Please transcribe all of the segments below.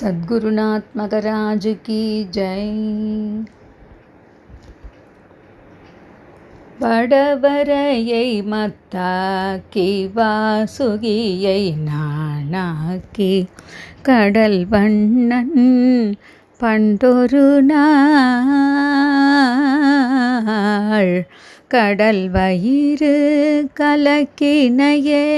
சத்குருநாத் மகராஜ் கி ஜெய். வடவரையை மத்தாக்கி வாசுகியை நாணாக்கி கடல் வண்ணன் பண்டொரு நாள். கடல் வயிறு கலக்கினையே.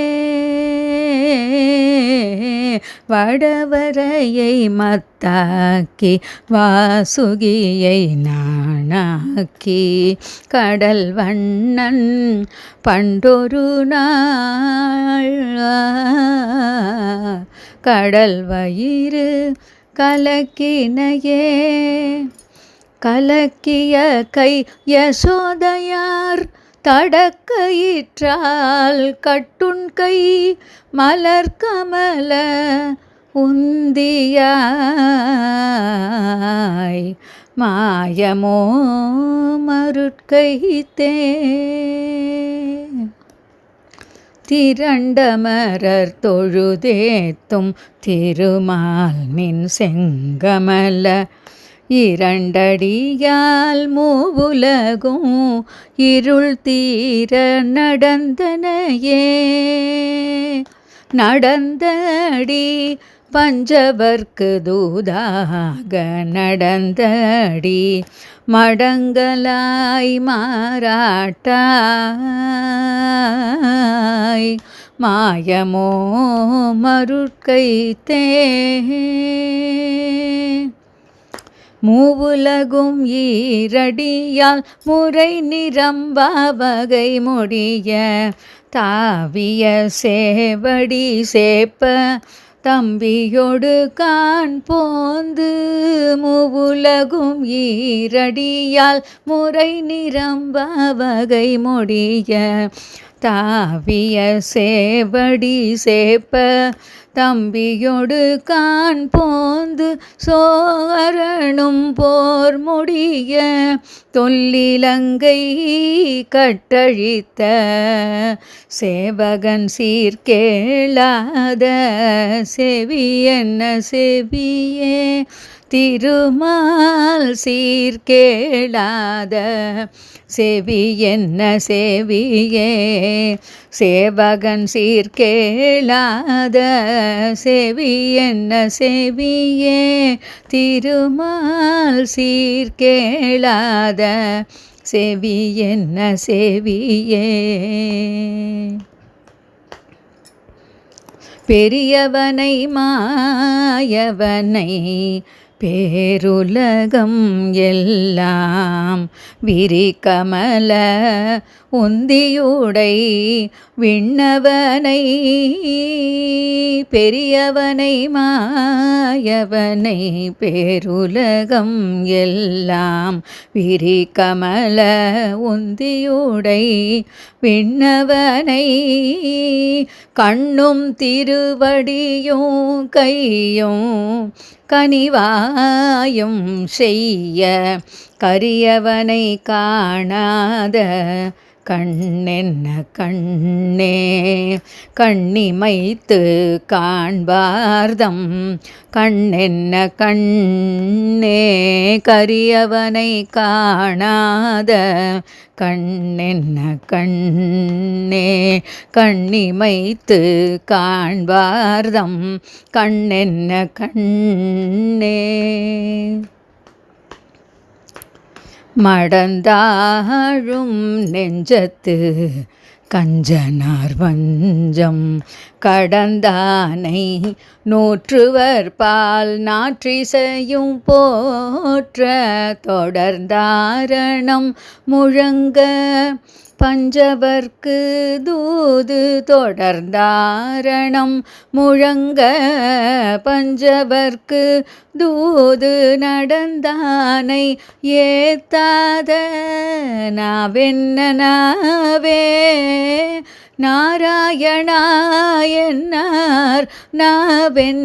வடவரையை மத்தாக்கி வாசுகியை நானாக்கி கடல் வண்ணன் பண்டொரு நாள். கடல் வயிறு கலக்கினையே. கலக்கிய கை யசோதையார் தடக்கயிற்றால் கட்டுண் கை மலர் கமல உந்தியாய். மாயமோ மருட்கைத்தே. திரண்டமரர் தொழுதேத்தும் திருமால் நின் செங்கமல. இரண்டடியால் மூவுலகும் இருள் தீர நடந்தனையே. நடந்தடி பஞ்சவர்க்கு தூதாக நடந்தடி மடங்கலாய் மாறாட்டாய். மாயமோ மருட்கைத்தே. மூவுலகும் ஈரடியால் முறை நிரம்ப வகை முடிய தாவிய சேவடி சேப்ப தம்பியொடு கான் போந்து மூவுலகும் ஈரடியால் முறை நிரம்ப வகை முடிய தாவிய சேவடி சேப்ப தம்பியொடு கான் போந்து சோரணும் போர் முடிய தொல்லிலங்கை கட்டழித்த சேவகன் சீர்கேளாத செவி என்ன செவியே? திருமால் சீர்கேளாத செவி என்ன செவியே? சேவகன் சீர்கேளாத செவி என்ன செவியே? திருமால் சீர்கேளாத செவி என்ன செவியே? பெரியவனை மாயவனை பேருலகம் எல்லாம் விரிகமல உந்தியுடை விண்ணவனை பெரியவனை மாயவனை பேருலகம் எல்லாம் விரிகமல உந்தியுடை விண்ணவனை கண்ணும் திருவடியும் கையும் கனிவாயும் செய்ய கரியவனை காணாத கண்ணென்ன கண்ணே. கண்ணிமைத்து காண்பார்தம் கண்ணென்ன கண்ணே. கரியவனை காணாத கண்ணென்ன கண்ணே. கண்ணிமைத்து காண்பார்தம் கண்ணென்ன கண்ணே. மடந்தாழும் நெஞ்சத்து கஞ்சனார் வஞ்சம். கடந்தானை நூற்றுவர் பால் நாற்றிசையும் போற்ற தொடர்ந்தாரணம். முழங்க பஞ்சவர்க்கு தூது தொடர்ந்தாரணம். முழங்க பஞ்சவர்க்கு தூது நடந்தானை ஏத்தாத நாவென்ன நாவே? நாராயணா என்னார் நாவென்னவே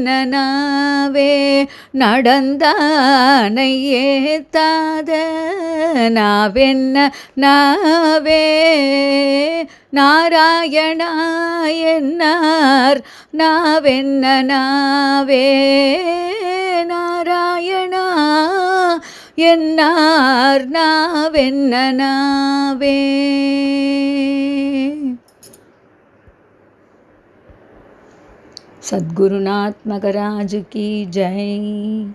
நடந்தானை ஏத்தாத நாவென்ன நாவே நாராயணா என்னார் நாவென்ன நாவே நாராயணா என்னார் நாவென்ன நாவே सद्गुरुनाथ मगराज की जय।